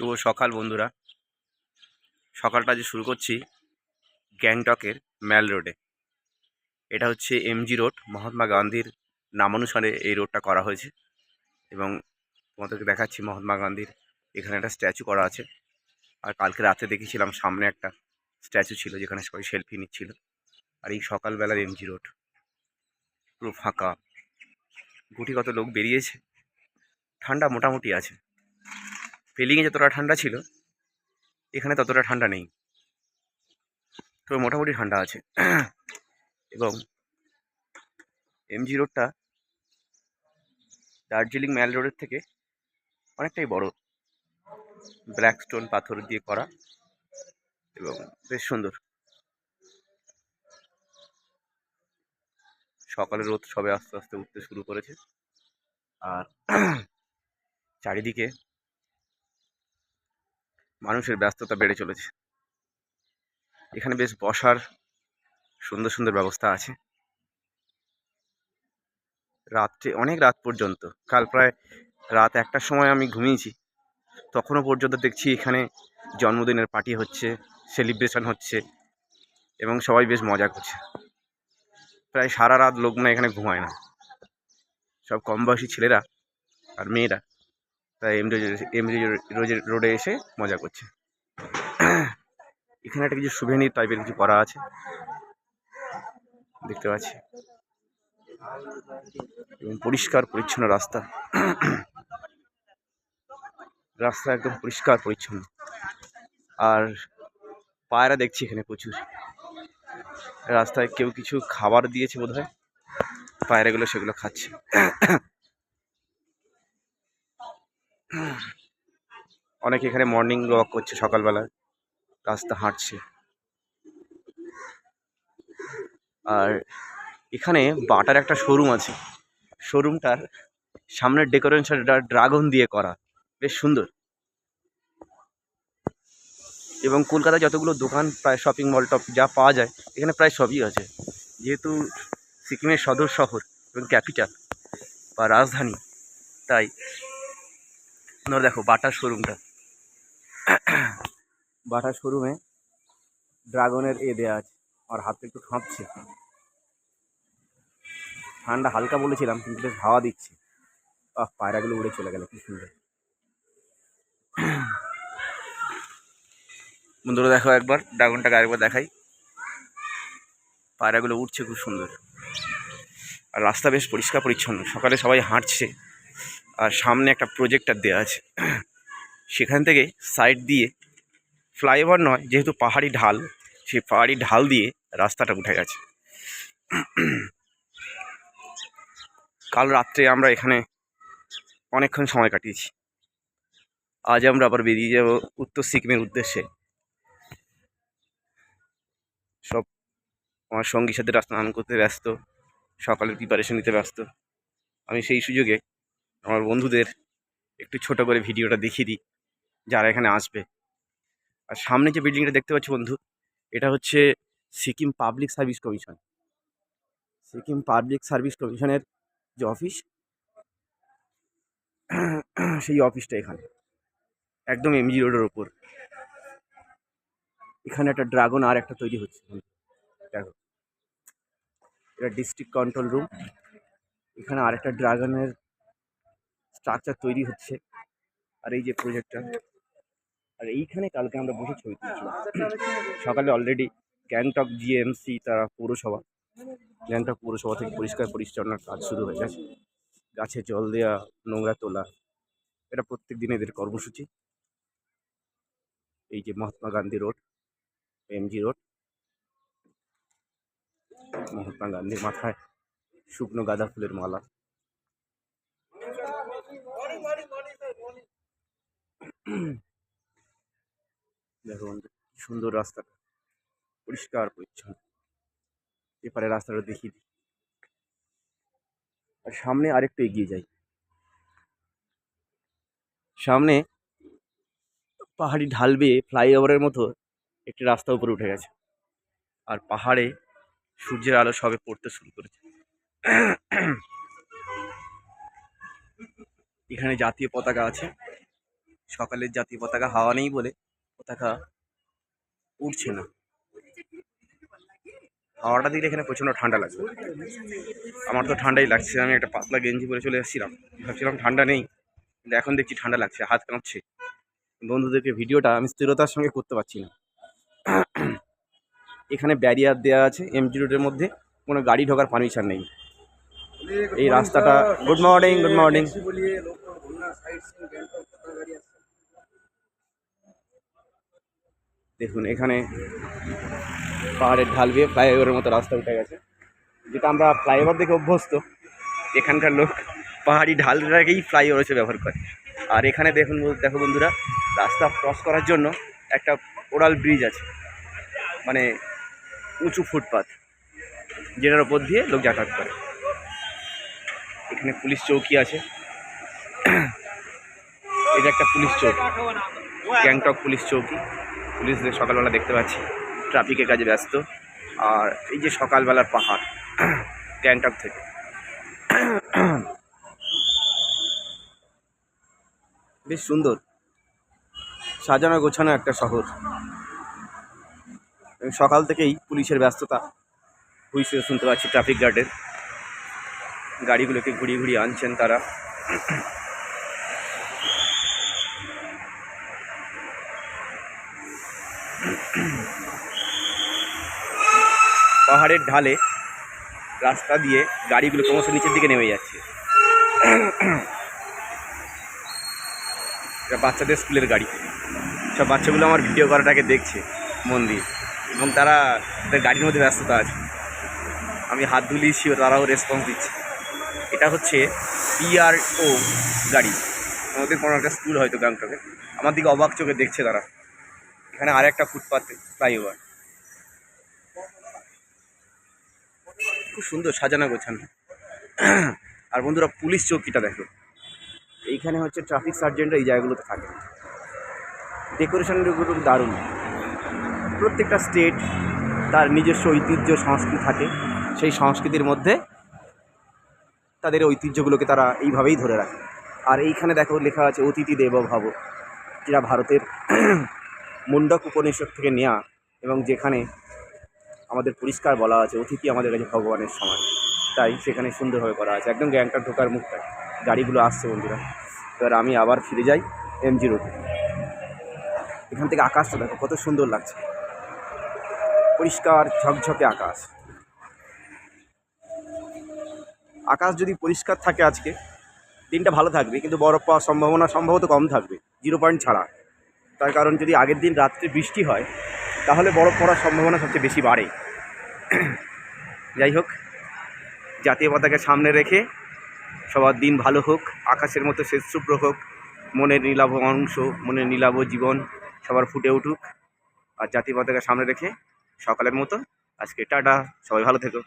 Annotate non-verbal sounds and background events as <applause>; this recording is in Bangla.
শুভ সকাল বন্ধুরা। সকালটা যে শুরু করছি গ্যাংটকের ম্যাল রোডে। এটা হচ্ছে এমজি রোড। মহাত্মা গান্ধীর নামানুসারে এই রোডটা করা হয়েছে এবং তোমাদেরকে দেখাচ্ছি মহাত্মা গান্ধীর এখানে একটা স্ট্যাচু করা আছে। আর কালকে রাতে দেখেছিলাম সামনে একটা স্ট্যাচু ছিল যেখানে সবাই সেলফি নিচ্ছিল। আর এই সকালবেলার এমজি রোড পুরো ফাঁকা। গুটিগত লোক বেরিয়েছে। ঠান্ডা মোটামুটি আছে। ফিলিংয়ে যতটা ঠান্ডা ছিল, এখানে ততটা ঠান্ডা নেই। তবে মোটামুটি ঠান্ডা আছে। এবং এমজি রোডটা দার্জিলিং ম্যাল রোডের থেকে অনেকটাই বড়। ব্ল্যাক স্টোন পাথর দিয়ে করা এবং বেশ সুন্দর। সকালে রোদ সবে আস্তে আস্তে উঠতে শুরু করেছে। আর চারিদিকে মানুষের ব্যস্ততা বেড়ে চলেছে। এখানে বেশ বসার সুন্দর সুন্দর ব্যবস্থা আছে। রাত্রে, অনেক রাত পর্যন্ত। কাল প্রায় রাত একটার সময় আমি ঘুমিয়েছি। তখনও পর্যন্ত দেখছি এখানে জন্মদিনের পার্টি হচ্ছে, সেলিব্রেশন হচ্ছে এবং সবাই বেশ মজা করছে। প্রায় সারা রাত লোক এখানে ঘুমায় না। সব কম বয়সী ছেলেরা আর মেয়েরা তাই এমডি এমডি রোডে এসে মজা করছে। এখানে একটা কিছু সুভেনির টাইপের কিছু করা আছে। দেখতে পাচ্ছি। এবং পরিষ্কার পরিচ্ছন্ন রাস্তা। রাস্তা একদম পরিষ্কার পরিচ্ছন্ন। আর পায়রা দেখছি এখানে প্রচুর। রাস্তায় কেউ কিছু খাবার দিয়েছে বোধ হয় পায়রাগুলো সেগুলো খাচ্ছে। অনেকে এখানে মর্নিং ওয়াক করছে সকালবেলা, রাস্তা হাঁটছে। আর এখানে বাটার একটা শোরুম আছে। শোরুমটার সামনের ডেকোরেশনটা ড্রাগন দিয়ে করা। বেশ সুন্দর। এবং কলকাতায় যতগুলো দোকান, প্রায় শপিং মল টপ যা পাওয়া যায়, এখানে প্রায় সবই আছে। যেহেতু সিকিমের সদর শহর এবং ক্যাপিটাল বা রাজধানী, তাই ধর দেখো বাটার শোরুমটা। বাটার শোরুমে ড্রাগনের এ দেওয়া আছে আর হাতে একটু কাঁপছে ঠান্ডা হালকা বলেছিলাম কিন্তু বেশ হাওয়া দিচ্ছে। আহ পায়রাগুলো উড়ে চলে গেল কি সুন্দর। বন্ধুরা দেখো একবার ড্রাগনটাকে আরেকবার দেখাই। পায়রাগুলো উঠছে খুব সুন্দর। আর রাস্তা বেশ পরিষ্কার পরিচ্ছন্ন সকালে সবাই হাঁটছে। আর সামনে একটা প্রজেক্টার দেওয়া আছে। সেখান থেকে সাইড দিয়ে ফ্লাইওভার নয়, যেহেতু পাহাড়ি ঢাল, সেই পাহাড়ি ঢাল দিয়ে রাস্তাটা উঠে গেছে। কাল রাত্রে আমরা এখানে অনেকক্ষণ সময় কাটিয়েছি। আজ আমরা আবার বেরিয়ে যাব উত্তর সিকিমের উদ্দেশ্যে। সব আমার সঙ্গীর সাথে রাস্তা স্নান করতে ব্যস্ত, সকালের প্রিপারেশন নিতে ব্যস্ত। আমি সেই সুযোগে আমার বন্ধুদের একটু ছোট করে ভিডিওটা দেখিয়ে দিই, যারা এখানে আসবে। আর সামনে যে বিল্ডিংটা দেখতে পাচ্ছি বন্ধু, এটা হচ্ছে Sikkim public service commission Sikkim public service কমিশনের যে অফিস সেই অফিসটা এখানে। একদম এমজি রোডের ওপর। এখানে একটা ড্রাগন আর একটা তৈরি হচ্ছে দেখো। এটা ডিস্ট্রিক্ট কন্ট্রোল রুম এখানে আরেকটা ড্রাগনের স্ট্রাকচার তৈরি হচ্ছে। আর এই যে প্রজেক্টটা আর এইখানে কালকে আমরা বসে ছবি তুলছিলাম। সকালে অলরেডি গ্যাংটক জিএমসি তারা পৌরসভা গ্যাংটক পৌরসভা থেকে পরিষ্কার পরিচ্ছন্নর কাজ শুরু হয়ে গেছে। গাছে জল দেওয়া নোংরা তোলা, এটা প্রত্যেক দিন এদের কর্মসূচি। এই যে Mahatma Gandhi road MG road. Mahatma গান্ধীর মাথায় শুকনো গাঁদা ফুলের মালা। <clears throat> দেখো সুন্দর রাস্তাটা। পরিষ্কার, পরিচ্ছন্ন। এপারে রাস্তাটা দেখিয়ে দিই। আর সামনে আরেকটু এগিয়ে যাই। সামনে পাহাড়ি ঢাল বেয়ে ফ্লাইওভারের মতো একটি রাস্তা উপরে উঠে গেছে। আর পাহাড়ে সূর্যের আলো সবে পড়তে শুরু করেছে। <clears throat> এখানে জাতীয় পতাকা আছে। সকালের জাতীয় পতাকা হাওয়া নেই বলে পতাকা উঠছে না। হাওয়াটা দিলে এখানে প্রচণ্ড ঠান্ডা লাগবে। আমার তো ঠান্ডাই লাগছে, আমি একটা পাতলা গেঞ্জি পরে চলে এসেছিলাম ভাবছিলাম ঠান্ডা নেই, কিন্তু এখন দেখছি ঠান্ডা লাগছে, হাত কাঁপছে। বন্ধুদেরকে ভিডিওটা আমি স্থিরতার সঙ্গে করতে পারছি না। এখানে ব্যারিয়ার দেওয়া আছে এমজি রোডের মধ্যে, কোনো গাড়ি ঢোকার পারমিশন নেই। এই রাস্তাটা গুড মর্নিং গুড মর্নিং দেখুন, এখানে পাহাড়ের ঢাল বেয়ে ফ্লাইওভারের মতো রাস্তা উঠে গেছে। যেটা আমরা ফ্লাইওভার দেখে অভ্যস্ত। এখানকার লোক পাহাড়ি ঢালটাকেই ফ্লাইওভার হিসেবে ব্যবহার করে। আর এখানে দেখুন, দেখো বন্ধুরা, রাস্তা ক্রস করার জন্য একটা ওরাল ব্রিজ আছে। মানে উঁচু ফুটপাথ যেটার ওপর দিয়ে লোক যাতায়াত করে। এখানে পুলিশ চৌকি আছে। <clears throat> এটা একটা পুলিশ চৌকি, গ্যাংটক পুলিশ চৌকি। পুলিশদের সকালবেলা দেখতে পাচ্ছি, ট্রাফিকের কাজে ব্যস্ত। আর এই যে সকালবেলার পাহাড়, গ্যাংটক থেকে। বেশ সুন্দর। সাজানো গোছানো একটা শহর। সকাল থেকেই পুলিশের ব্যস্ততা। হুইসে শুনতে পাচ্ছি ট্রাফিক গার্ডের। গাড়িগুলোকে ঘুরিয়ে ঘুরিয়ে আনছেন তারা। পাহাড়ের ঢালে রাস্তা দিয়ে গাড়িগুলো ক্রমশ নিচের দিকে নেমে যাচ্ছে। এটা বাচ্চাদের স্কুলের গাড়ি। সব বাচ্চাগুলো আমার ভিডিও করাটাকে দেখছে মন দিয়ে এবং তারা তাদের গাড়ির মধ্যে ব্যস্ততা আছে। আমি হাত দুলিয়েছি ও তারাও রেসপন্স দিচ্ছে। এটা হচ্ছে পিআরও গাড়ি। আমাদের কোনো একটা স্কুল হয়তো গ্যাংটকে। আমার দিকে অবাক চোখে দেখছে তারা। এখানে আর একটা ফুটপাথ ফ্লাইওভার খুব সুন্দর সাজানো গোছানো। <clears throat> আর বন্ধুরা পুলিশ চৌকিটা দেখো। এইখানে হচ্ছে ট্রাফিক সার্জেন্টরা এই জায়গাগুলোতে থাকে। ডেকোরেশনগুলো দারুণ। প্রত্যেকটা স্টেট তার নিজস্ব ঐতিহ্য সংস্কৃতি থাকে। সেই সংস্কৃতির মধ্যে তাদের ঐতিহ্যগুলোকে তারা এইভাবেই ধরে রাখে। আর এইখানে দেখো লেখা আছে, অতিথি দেব ভব যেটা ভারতের <clears throat> মুন্ডক উপনিষদ থেকে নেওয়া এবং যেখানে আমাদের পরিষ্কার বলা আছে, অতিথি আমাদের কাছে ভগবানের সমান। তাই সেখানে সুন্দরভাবে করা আছে। একদম গ্যাংটক ঢোকার মুখটায় গাড়িগুলো আসছে বন্ধুরা। এবার আমি আবার ফিরে যাই এমজি রোডে এখান থেকে আকাশটা দেখো, কত সুন্দর লাগছে। পরিষ্কার ঝকঝকে আকাশ। আকাশ যদি পরিষ্কার থাকে আজকে, দিনটা ভালো থাকবে, কিন্তু বরফ পাওয়ার সম্ভাবনা সম্ভবত কম থাকবে জিরো পয়েন্ট ছাড়া। তার কারণ যদি আগের দিন রাত্রে বৃষ্টি হয়, তাহলে বরফ পড়ার সম্ভাবনা সবচেয়ে বেশি বাড়ে। <clears throat> যাই হোক, জাতীয় পতাকা সামনে রেখে সবার দিন ভালো হোক, আকাশের মতো শেষ শুভ্র হোক, মনের নীলাভ অংশ, মনের নীলাভ জীবন সবার ফুটে উঠুক। আর জাতীয় পতাকা সামনে রেখে সকালের মতো আজকে টাটা, সবাই ভালো থেকো।